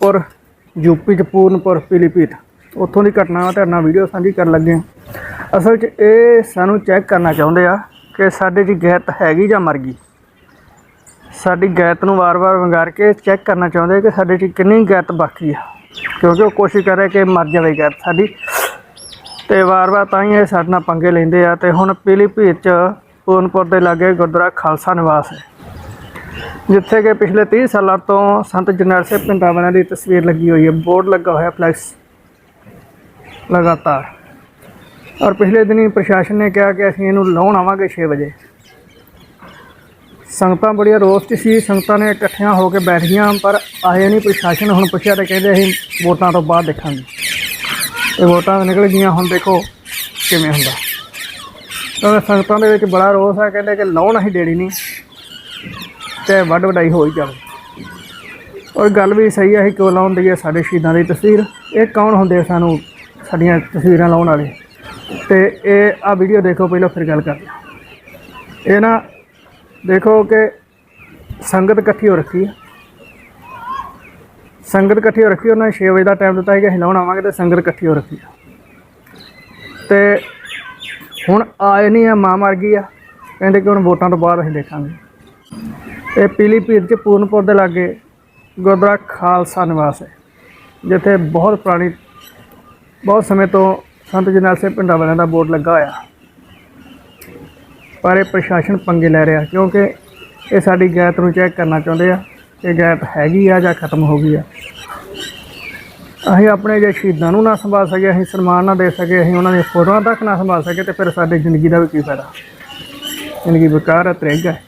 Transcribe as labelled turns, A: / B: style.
A: Puranpur UP ਚ ਪੂਰਨਪੁਰ, ਪੀਲੀਭੀਤ। ਉੱਥੋਂ ਦੀ ਘਟਨਾ ਤੁਹਾਡੇ ਨਾਲ ਵੀਡੀਓ ਸਾਂਝੀ ਕਰਨ ਲੱਗੇ ਅਸਲ 'ਚ ਇਹ ਸਾਨੂੰ ਚੈੱਕ ਕਰਨਾ ਚਾਹੁੰਦੇ ਆ ਕਿ ਸਾਡੇ 'ਚ ਗੈਤ ਹੈਗੀ ਜਾਂ ਮਰ ਗਈ। ਸਾਡੀ ਗੈਤ ਨੂੰ ਵਾਰ-ਵਾਰ ਵੰਗਾਰ ਕੇ ਚੈੱਕ ਕਰਨਾ ਚਾਹੁੰਦੇ ਆ ਕਿ ਸਾਡੇ 'ਚ ਕਿੰਨੀ ਗੈਤ ਬਾਕੀ ਆ। ਕਿਉਂਕਿ ਉਹ ਕੋਸ਼ਿਸ਼ ਕਰ ਰਿਹਾ ਕਿ ਮਰ ਜਾਵੇ ਗੈਤ ਸਾਡੀ। ਤੇ ਵਾਰ-ਵਾਰ ਤਾਂ ਹੀ ਇਹ ਸਾਡੇ ਨਾਲ ਪੰਗੇ ਲੈਂਦੇ ਆ। ਤੇ ਹੁਣ ਪੀਲੀਭੀਤ ਚ ਪੂਰਨਪੁਰ ਦੇ ਲਾਗੇ ਗੁਰਦੁਆਰਾ ਖਾਲਸਾ ਨਿਵਾਸ ਹੈ। ਜਿੱਥੇ ਕਿ ਪਿਛਲੇ 30 ਸਾਲਾਂ ਤੋਂ ਸੰਤ ਜਰਨੈਲ ਸਿੰਘ ਪਿੰਡਾਂ ਵਾਲਿਆਂ ਦੀ ਤਸਵੀਰ ਲੱਗੀ ਹੋਈ ਹੈ, ਬੋਰਡ ਲੱਗਾ ਹੋਇਆ ਫਲੈਕਸ ਲਗਾਤਾਰ। ਔਰ ਪਿਛਲੇ ਦਿਨੀ ਪ੍ਰਸ਼ਾਸਨ ਨੇ ਕਿਹਾ ਕਿ ਅਸੀਂ ਇਹਨੂੰ ਲਾਉਣ ਆਵਾਂਗੇ 6 ਵਜੇ। ਸੰਗਤਾਂ ਬੜੀਆਂ ਰੋਸ 'ਚ ਸੀ, ਸੰਗਤਾਂ ਨੇ ਇਕੱਠੀਆਂ ਹੋ ਕੇ ਬੈਠ ਗਈਆਂ, ਪਰ ਆਏ ਨਹੀਂ ਪ੍ਰਸ਼ਾਸਨ, ਹੁਣ ਪੁੱਛਿਆ ਤਾਂ ਕਹਿੰਦੇ ਅਸੀਂ ਵੋਟਾਂ ਤੋਂ ਬਾਅਦ ਦੇਖਾਂਗੇ। ਇਹ ਵੋਟਾਂ ਨਿਕਲ ਗਈਆਂ, ਹੁਣ ਦੇਖੋ ਕਿਵੇਂ ਹੁੰਦਾ। ਤਾਂ ਸੰਗਤਾਂ ਦੇ ਵਿੱਚ ਬੜਾ ਰੋਸ ਹੈ, ਕਹਿੰਦੇ ਕਿ ਲਾਉਣ ਅਸੀਂ ਦੇਣੀ ਨਹੀਂ। ਤੇ ਵੱਡ ਵਡਾਈ ਹੋ ਹੀ ਜਾਵੇ। ਔਰ ਗੱਲ ਵੀ ਸਹੀ ਹੈ ਅਸੀਂ ਕਿਉਂ ਲਾਉਣ ਦਈਏ ਸਾਡੇ ਸ਼ਹੀਦਾਂ ਦੀ ਤਸਵੀਰ। ਇਹ ਕੌਣ ਹੁੰਦੇ ਆ ਸਾਨੂੰ ਸਾਡੀਆਂ ਤਸਵੀਰਾਂ ਲਾਉਣ ਵਾਲੇ? ਤੇ ਇਹ ਆ ਵੀਡੀਓ ਦੇਖੋ, ਪਹਿਲਾਂ ਫਿਰ ਗੱਲ ਕਰਦੇ ਇਹ ਨਾ ਦੇਖੋ ਕਿ ਸੰਗਤ ਇਕੱਠੀ ਹੋ ਰੱਖੀ ਹੈ ਸੰਗਤ ਇਕੱਠੀ ਹੋ ਰੱਖੀ, ਉਹਨਾਂ ਨੇ 6 ਵਜੇ ਦਾ ਟਾਈਮ ਦਿੱਤਾ ਸੀ ਕਿ ਅਸੀਂ ਲਾਉਣ ਆਵਾਂਗੇ ਤੇ ਸੰਗਤ ਇਕੱਠੀ ਹੋ ਰੱਖੀ ਆ। ਤੇ ਹੁਣ ਆਏ ਨਹੀਂ ਆ ਮਾਂ ਮਰ ਗਈ ਆ। ਕਹਿੰਦੇ ਕਿ ਹੁਣ ਵੋਟਾਂ ਤੋਂ ਬਾਅਦ ਅਸੀਂ ਦੇਖਾਂਗੇ। ਇਹ ਪੀਲੀਭੀਤ ਚ ਪੂਰਨਪੁਰ ਦੇ ਲਾਗੇ ਗੁਰਦੁਆਰਾ ਖਾਲਸਾ ਨਿਵਾਸ ਹੈ, ਜਿੱਥੇ ਬਹੁਤ ਪੁਰਾਣੀ, ਬਹੁਤ ਸਮੇਂ ਤੋਂ ਸੰਤ ਜਰਨੈਲ ਸਿੰਘ ਪਿੰਡਾਂ ਵਾਲਿਆਂ ਦਾ ਬੋਰਡ ਲੱਗਾ ਹੋਇਆ। ਪਰ ਇਹ ਪ੍ਰਸ਼ਾਸਨ ਪੰਗੇ ਲੈ ਰਿਹਾ, ਕਿਉਂਕਿ ਇਹ ਸਾਡੀ ਗੈਤ ਨੂੰ ਚੈੱਕ ਕਰਨਾ ਚਾਹੁੰਦੇ ਆ ਕਿ ਗੈਤ ਹੈਗੀ ਆ ਜਾਂ ਖਤਮ ਹੋ ਗਈ ਆ। ਅਸੀਂ ਆਪਣੇ ਜੇ ਸ਼ਹੀਦਾਂ ਨੂੰ ਨਾ ਸੰਭਾਲ ਸਕੇ, ਅਸੀਂ ਸਨਮਾਨ ਨਾ ਦੇ ਸਕੇ, ਅਸੀਂ ਉਹਨਾਂ ਦੀਆਂ ਫੋਟੋਆਂ ਤੱਕ ਨਾ ਸੰਭਾਲ ਸਕੇ, ਤੇ ਫਿਰ ਸਾਡੀ ਜ਼ਿੰਦਗੀ ਦਾ ਵੀ ਕੀ ਫਾਇਦਾ? ਜ਼ਿੰਦਗੀ ਬੇਕਾਰ ਹੈ, ਤ੍ਰਿਗ ਹੈ।